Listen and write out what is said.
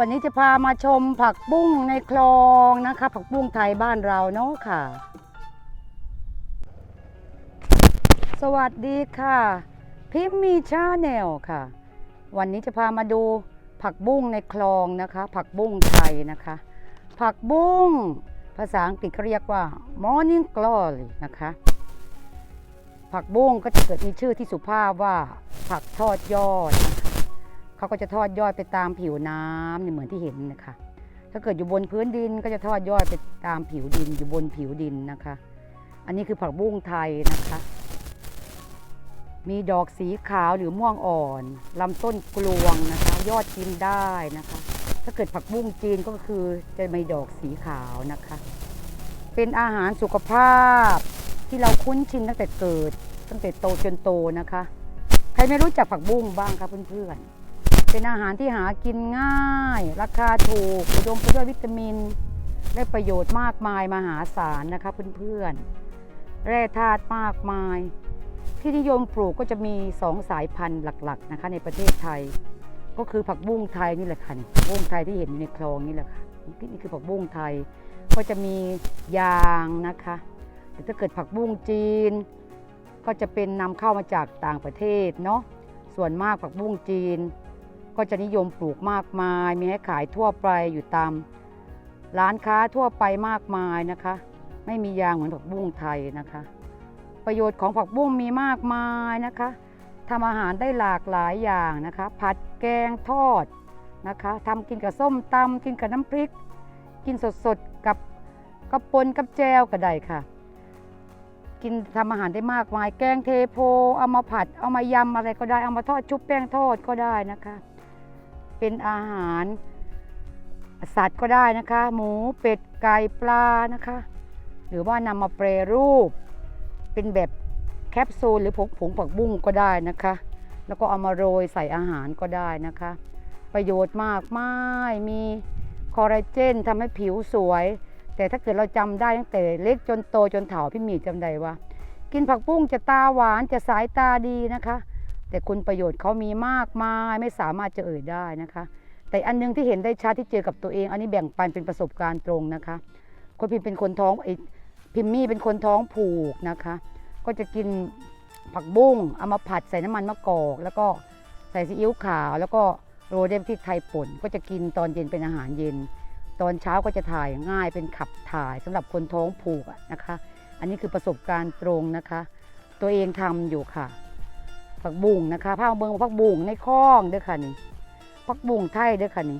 วันนี้จะพามาชมผักบุ้งในคลองนะคะ ผักบุ้งไทยบ้านเราเนาะค่ะ สวัสดีค่ะ พิมมีชาแนลค่ะ วันนี้จะพามาดูผักบุ้งในคลองนะคะ ผักบุ้งไทยนะคะ ผักบุ้งภาษาอังกฤษเขาเรียกว่า morning glory นะคะ ผักบุ้งก็จะเกิดมีชื่อที่สุภาพว่าผักทอดยอดนะคะ เขาก็จะทอดยอดไปตามผิวน้ำเนี่ยเหมือนที่เห็นนะคะถ้าเกิดอยู่บนพื้นดินก็จะทอดยอดไปตามผิวดินอยู่บนผิวดินนะคะ อันนี้คือผักบุ้งไทยนะคะ มีดอกสีขาวหรือม่วงอ่อนลำต้นกลวงนะคะ ยอดกินได้นะคะ ถ้าเกิดผักบุ้งจีนก็คือจะมีดอกสีขาวนะคะ เป็นอาหารสุขภาพที่เราคุ้นชินตั้งแต่เกิด ตั้งแต่โตจนโตนะคะ ใครไม่รู้จักผักบุ้งบ้างคะเพื่อนๆ เป็นอาหารที่หากินง่าย ราคาถูกอุดมไปด้วยวิตามินได้ประโยชน์มากมายมหาศาลนะคะเพื่อนๆ แร่ธาตุมากมาย ที่นิยมปลูกก็จะมีสองสายพันธุ์หลักๆนะคะในประเทศไทย ก็คือผักบุ้งไทยนี่แหละค่ะผักบุ้งไทยที่เห็นอยู่ในคลองนี่แหละค่ะนี่คือผักบุ้งไทย ก็จะมียางนะคะแต่ถ้าเกิดผักบุ้งจีน ก็จะเป็นนำเข้ามาจากต่างประเทศเนาะส่วนมากผักบุ้งจีน ก็จะนิยมปลูกมากมาย มีให้ขายทั่วไปอยู่ตาม ร้านค้าทั่วไปมากมายนะคะ ไม่มียางเหมือนผักบุ้งไทยนะคะ ประโยชน์ของผักบุ้งมีมากมายนะคะทำอาหารได้หลากหลายอย่างนะคะ ผัดแกงทอดนะคะทำกินกับส้มตำกินกับน้ำพริก กินสดๆกับกระปนกับแจวก็ได้ค่ะ กินทำอาหารได้มากมาย แกงเทโพ เอามาผัด เอามายำอะไรก็ได้ เอามาทอดชุบแป้งทอดก็ได้นะคะ เป็นอาหาร สัตว์ก็ได้นะคะ หมูเป็ดไก่ปลานะคะ หรือว่านำมาแปรรูป เป็นแบบแคปซูลหรือผงผงผักบุ้งก็ได้นะคะ แล้วก็เอามาโรยใส่อาหารก็ได้นะคะ ประโยชน์มากมายมีคอลลาเจนทำให้ผิวสวย แต่ถ้าเกิดเราจำได้ตั้งแต่เล็กจนโตจนเฒ่าพี่หมีจำได้ว่า กินผักบุ้งจะตาหวานจะสายตาดีนะคะ แต่คุณประโยชน์เขามีมากมายไม่สามารถจะเอ่ยได้นะคะ แต่อันหนึงที่เห็นได้ชัดที่เจอกับตัวเอง อันนี้แบ่งปันเป็นประสบการณ์ตรงนะคะคนพิมเป็นคนท้องไอพิมมี่เป็นคนท้องผูกนะคะ ก็จะกินผักบุ้งเอามาผัดใส่น้ำมันมะกอก แล้วก็ใส่ซีอิ๊วขาว แล้วก็โรยด้วยพริกไทยป่นก็จะกินตอนเย็นเป็นอาหารเย็น ตอนเช้าก็จะถ่ายง่ายเป็นขับถ่ายสำหรับคนท้องผูกนะคะ อันนี้คือประสบการณ์ตรงนะคะ ตัวเองทำอยู่ค่ะ ผักบุ้งนะคะผ้าเมืองผักบุ้งในคลองเด้อค่ะนี่ผักบุ้งไทยเด้อค่ะนี่